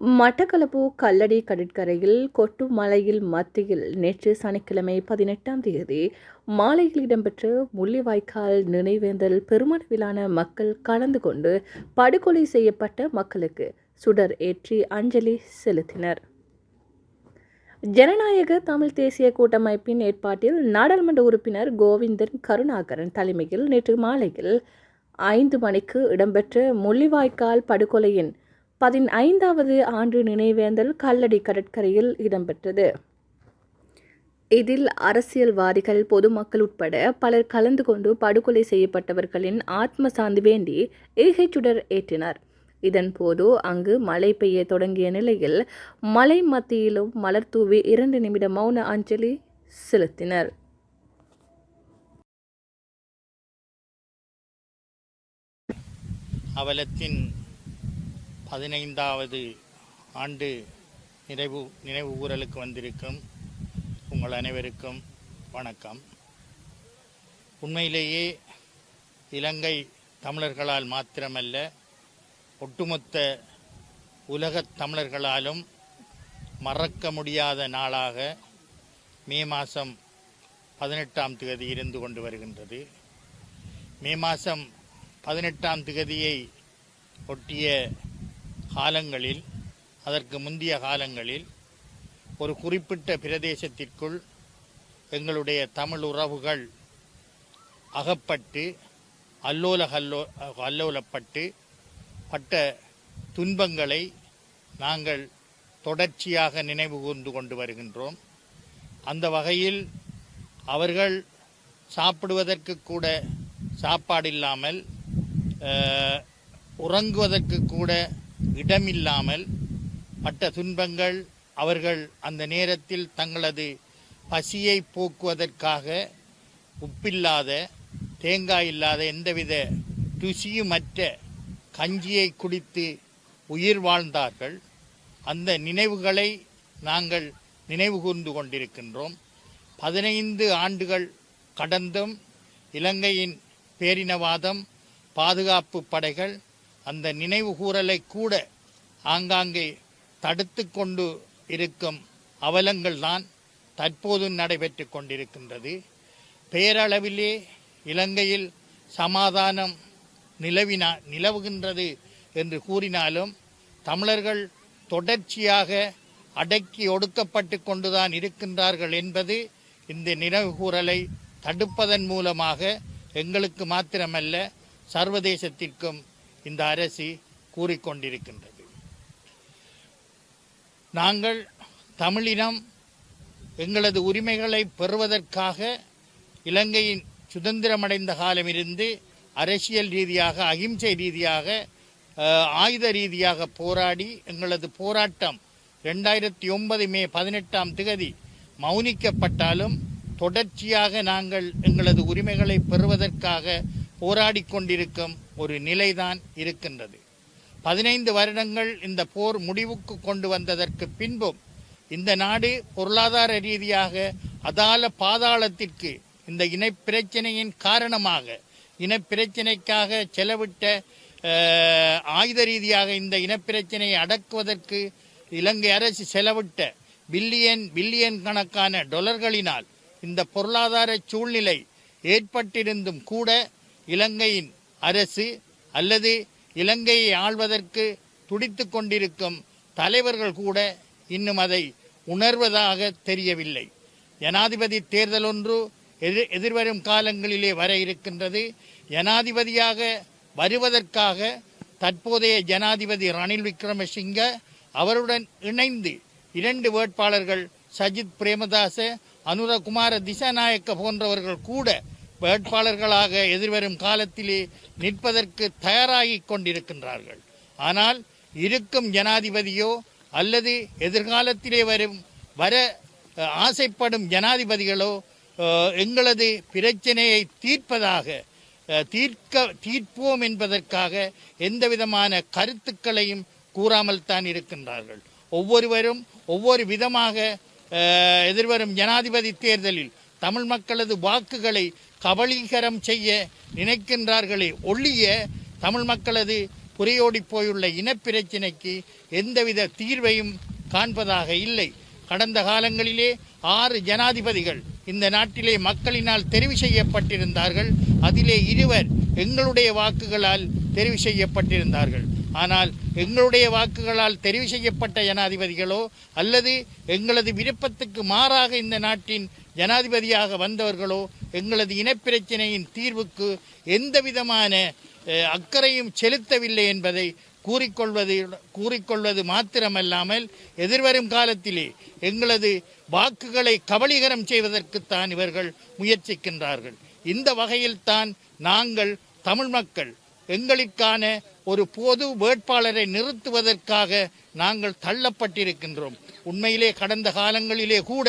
மட்டக்களப்பு கல்லடி கடற்கரையில் கொட்டு மலையில் மத்தியில் நேற்று சனிக்கிழமை பதினெட்டாம் தேதி மாலையில் இடம்பெற்ற முள்ளிவாய்க்கால் நினைவேந்தல் பெருமளவிலான மக்கள் கலந்து கொண்டு படுகொலை செய்யப்பட்ட மக்களுக்கு சுடர் ஏற்றி அஞ்சலி செலுத்தினர். ஜனநாயக தமிழ் தேசிய கூட்டமைப்பின் ஏற்பாட்டில் நாடாளுமன்ற உறுப்பினர் கோவிந்தன் கருணாகரன் தலைமையில் நேற்று மாலையில் ஐந்து மணிக்கு இடம்பெற்ற முள்ளிவாய்க்கால் படுகொலையின் பதினைந்தாவது ஆண்டு நினைவேந்தல் கல்லடி கடற்கரையில் இடம்பெற்றது. இதில் அரசியல்வாதிகள் பொதுமக்கள் உட்பட பலர் கலந்து கொண்டு படுகொலை செய்யப்பட்டவர்களின் ஆத்ம சாந்தி வேண்டி ஈகைச்சுடர் ஏற்றினர். இதன்போது அங்கு மழை பெய்ய தொடங்கிய நிலையில் மலை மத்தியிலும் மலர் தூவி இரண்டு நிமிட மௌன அஞ்சலி செலுத்தினர். அவலத்தின் பதினைந்தாவது ஆண்டு நிறைவு நினைவு ஊரலுக்கு வந்திருக்கும் உங்கள் அனைவருக்கும் வணக்கம். உண்மையிலேயே இலங்கை தமிழர்களால் மாத்திரமல்ல ஒட்டுமொத்த உலகத் தமிழர்களாலும் மறக்க முடியாத நாளாக மே மாதம் பதினெட்டாம் திகதி இருந்து கொண்டு வருகின்றது. மே மாதம் பதினெட்டாம் திகதியை ஒட்டிய காலங்களில் அதற்கு முந்தைய காலங்களில் ஒரு குறிப்பிட்ட பிரதேசத்திற்குள் எங்களுடைய தமிழ் உறவுகள் அகப்பட்டு அல்லோல கல்லோ அல்லோலப்பட்டு பட்ட துன்பங்களை நாங்கள் தொடர்ச்சியாக நினைவு கூர்ந்து கொண்டு வருகின்றோம். அந்த வகையில் அவர்கள் சாப்பிடுவதற்கு கூட சாப்பாடு இல்லாமல் உறங்குவதற்கு கூட இடமில்லாமல் பட்ட துன்பங்கள் அவர்கள் அந்த நேரத்தில் தங்களது பசியை போக்குவதற்காக உப்பில்லாத தேங்காய் இல்லாத எந்தவித ருசியுமற்ற கஞ்சியை குடித்து உயிர் வாழ்ந்தார்கள். அந்த நினைவுகளை நாங்கள் நினைவு கூர்ந்து கொண்டிருக்கின்றோம். பதினைந்து ஆண்டுகள் கடந்தும் இலங்கையின் பேரினவாதம் பாதுகாப்பு படைகள் அந்த நினைவு கூறலை கூட ஆங்காங்கே தடுத்து கொண்டு இருக்கும் அவலங்கள்தான் தற்போது நடைபெற்று கொண்டிருக்கின்றது. பேரளவிலே இலங்கையில் சமாதானம் நிலவினா நிலவுகின்றது என்று கூறினாலும் தமிழர்கள் தொடர்ச்சியாக அடக்கி ஒடுக்கப்பட்டு கொண்டுதான் இருக்கின்றார்கள் என்பது இந்த நினைவுகூரலை தடுப்பதன் மூலமாக எங்களுக்கு மாத்திரமல்ல சர்வதேசத்திற்கும் இந்த அரசி கூறிக்கொண்டிருக்கின்றது. நாங்கள் தமிழினம் எங்களது உரிமைகளை பெறுவதற்காக இலங்கையின் சுதந்திரமடைந்த காலமிருந்து அரசியல் ரீதியாக அகிம்சை ரீதியாக ஆயுத ரீதியாக போராடி எங்களது போராட்டம் ரெண்டாயிரத்தி ஒன்பது மே பதினெட்டாம் திகதி மௌனிக்கப்பட்டாலும் தொடர்ச்சியாக நாங்கள் எங்களது உரிமைகளை பெறுவதற்காக போராடி கொண்டிருக்கும் ஒரு நிலைதான் இருக்கின்றது. பதினைந்து வருடங்கள் இந்த போர் முடிவுக்கு கொண்டு வந்ததற்கு பின்பும் இந்த நாடு பொருளாதார ரீதியாக அதால பாதாளத்திற்கு இந்த இனப்பிரச்சனையின் காரணமாக இனப்பிரச்சனைக்காக செலவிட்ட ஆயுத ரீதியாக இந்த இனப்பிரச்சனையை அடக்குவதற்கு இலங்கை அரசு செலவிட்ட பில்லியன் பில்லியன் கணக்கான டொலர்களினால் இந்த பொருளாதார சூழ்நிலை ஏற்பட்டிருந்தும் கூட இலங்கையின் அரசு அல்லது இலங்கையை ஆள்வதற்கு துடித்து கொண்டிருக்கும் தலைவர்கள் கூட இன்னும் அதை உணர்வதாக தெரியவில்லை. ஜனாதிபதி தேர்தல் ஒன்று எதிர் எதிர்வரும் காலங்களிலே வர இருக்கின்றது. ஜனாதிபதியாக வருவதற்காக தற்போதைய ஜனாதிபதி ரணில் விக்ரமசிங்க அவருடன் இணைந்து இரண்டு வேட்பாளர்கள் சஜித் பிரேமதாச அனுரகுமார திசாநாயக்க போன்றவர்கள் கூட வேட்பாளர்களாக எதிர்வரும் காலத்திலே நிற்பதற்கு தயாராகிக் கொண்டிருக்கின்றார்கள். ஆனால் இருக்கும் ஜனாதிபதியோ அல்லது எதிர்காலத்திலே வரும் வர ஆசைப்படும் ஜனாதிபதிகளோ எங்களது பிரச்சனையை தீர்ப்பதாக தீர்க்க தீர்ப்போம் என்பதற்காக எந்த விதமான கருத்துக்களையும் கூறாமல் தான் இருக்கின்றார்கள். ஒவ்வொருவரும் ஒவ்வொரு விதமாக எதிர்வரும் ஜனாதிபதி தேர்தலில் தமிழ் மக்களது வாக்குகளை கபலீகரம் செய்ய நினைக்கின்றார்களே ஒழிய தமிழ் மக்களது புரையோடி போயுள்ள இனப்பிரச்சினைக்கு எந்தவித தீர்வையும் காண்பதாக இல்லை. கடந்த காலங்களிலே ஆறு ஜனாதிபதிகள் இந்த நாட்டிலே மக்களினால் தெரிவு செய்யப்பட்டிருந்தார்கள். அதிலே இருவர் எங்களுடைய வாக்குகளால் தெரிவு செய்யப்பட்டிருந்தார்கள். ஆனால் எங்களுடைய வாக்குகளால் தெரிவு செய்யப்பட்ட ஜனாதிபதிகளோ அல்லது எங்களது விருப்பத்துக்கு மாறாக இந்த நாட்டின் ஜனாதிபதியாக வந்தவர்களோ எங்களது இனப்பிரச்சினையின் தீர்வுக்கு எந்தவிதமான அக்கறையும் செலுத்தவில்லை என்பதை கூறிக்கொள்வது கூறிக்கொள்வது மாத்திரமல்லாமல் எதிர்வரும் காலத்திலே எங்களது வாக்குகளை கபலீகரம் செய்வதற்குத்தான் இவர்கள் முயற்சிக்கின்றார்கள். இந்த வகையில்தான் நாங்கள் தமிழ் மக்கள் எங்களுக்கான ஒரு பொது வேட்பாளரை நிறுத்துவதற்காக நாங்கள் தள்ளப்பட்டிருக்கின்றோம். உண்மையிலே கடந்த காலங்களிலே கூட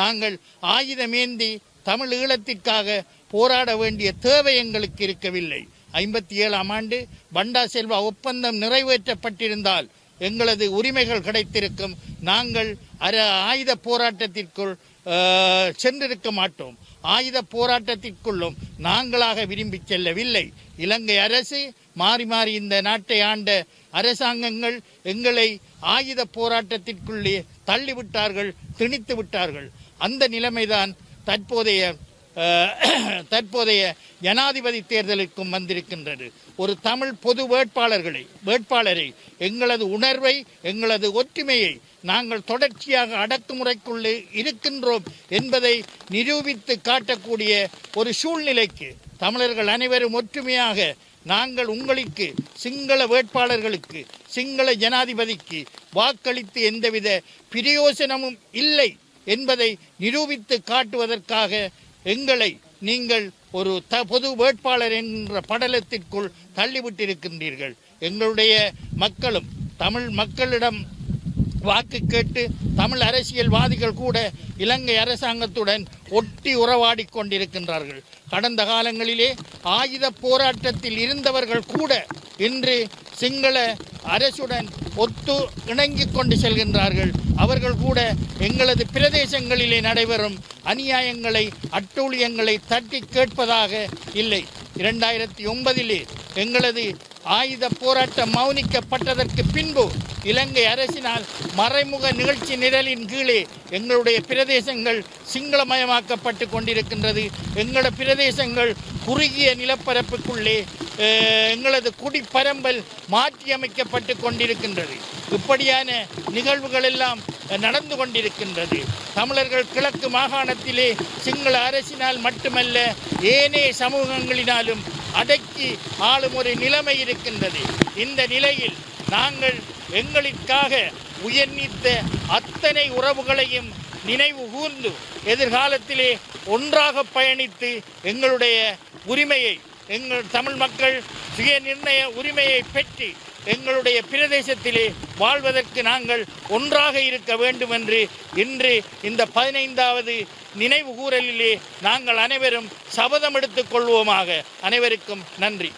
நாங்கள் ஆயுதமேந்தி தமிழ் ஈழத்திற்காக போராட வேண்டிய தேவை எங்களுக்கு இருக்கவில்லை. ஐம்பத்தி ஏழாம் ஆண்டு பண்டா செல்வா ஒப்பந்தம் நிறைவேற்றப்பட்டிருந்தால் எங்களது உரிமைகள் கிடைத்திருக்கும். நாங்கள் அர ஆயுத போராட்டத்திற்குள் சென்றிருக்க மாட்டோம். ஆயுத போராட்டத்திற்குள்ளும் நாங்களாக விரும்பி செல்லவில்லை. இலங்கை அரசு மாறி மாறி இந்த நாட்டை ஆண்ட அரசாங்கங்கள் எங்களை ஆயுத போராட்டத்திற்குள்ளே தள்ளிவிட்டார்கள் திணித்து விட்டார்கள். அந்த நிலைமைதான் தற்போதைய தற்போதைய ஜனாதிபதி தேர்தலுக்கும் வந்திருக்கின்றது. ஒரு தமிழ் பொது வேட்பாளர்களை வேட்பாளரை எங்களது உணர்வை எங்களது ஒற்றுமையை நாங்கள் தொடர்ச்சியாக அடக்குமுறைக்குள்ளே இருக்கின்றோம் என்பதை நிரூபித்து காட்டக்கூடிய ஒரு சூழ்நிலைக்கு தமிழர்கள் அனைவரும் ஒற்றுமையாக நாங்கள் உங்களுக்கு சிங்கள வேட்பாளர்களுக்கு சிங்கள ஜனாதிபதிக்கு வாக்களித்து எந்தவித பிரயோசனமும் இல்லை என்பதை நிரூபித்து காட்டுவதற்காக எங்களை நீங்கள் ஒரு த பொது வேட்பாளர் என்ற படலத்திற்குள் தள்ளிவிட்டிருக்கின்றீர்கள். எங்களுடைய மக்களும் தமிழ் மக்களிடம் வாக்கு கேட்டு தமிழ் அரசியல்வாதிகள் கூட இலங்கை அரசாங்கத்துடன் ஒட்டி உறவாடி கொண்டிருக்கின்றார்கள். கடந்த காலங்களிலே ஆயுத போராட்டத்தில் இருந்தவர்கள் கூட இன்று சிங்கள அரசுடன் ஒத்து இணங்கி கொண்டு செல்கின்றார்கள். அவர்கள் கூட எங்களது பிரதேசங்களிலே நடைபெறும் அநியாயங்களை அட்டூழியங்களை தட்டி கேட்பதாக இல்லை. இரண்டாயிரத்தி ஒன்பதிலே எங்களது ஆயுத போராட்டம் மௌனிக்கப்பட்டதற்கு பின்பு இலங்கை அரசினால் மறைமுக நிகழ்ச்சி நிரலின் கீழே எங்களுடைய பிரதேசங்கள் சிங்களமயமாக்கப்பட்டு கொண்டிருக்கின்றது. எங்களது பிரதேசங்கள் குறுகிய நிலப்பரப்புக்குள்ளே எங்களது குடிப்பரம்பல் மாற்றியமைக்கப்பட்டு கொண்டிருக்கின்றது. இப்படியான நிகழ்வுகள் எல்லாம் நடந்து கொண்டிருக்கின்றது. தமிழர்கள் கிழக்கு மாகாணத்திலே சிங்கள அரசினால் மட்டுமல்ல ஏனைய சமூகங்களினாலும் அடக்கி ஆளும் ஒரு நிலைமை இருக்கின்றது. இந்த நிலையில் நாங்கள் எங்களுக்காக உயர்நீத்த அத்தனை உறவுகளையும் நினைவு கூர்ந்து எதிர்காலத்திலே ஒன்றாக பயணித்து எங்களுடைய உரிமையை எங்கள் தமிழ் மக்கள் சுய நிர்ணய உரிமையை பெற்று எங்களுடைய பிரதேசத்திலே வாழ்வதற்கு நாங்கள் ஒன்றாக இருக்க வேண்டும் என்று இன்று இந்த பதினைந்தாவது நினைவு கூறலிலே நாங்கள் அனைவரும் சபதம் எடுத்துக் கொள்வோமாக. அனைவருக்கும் நன்றி.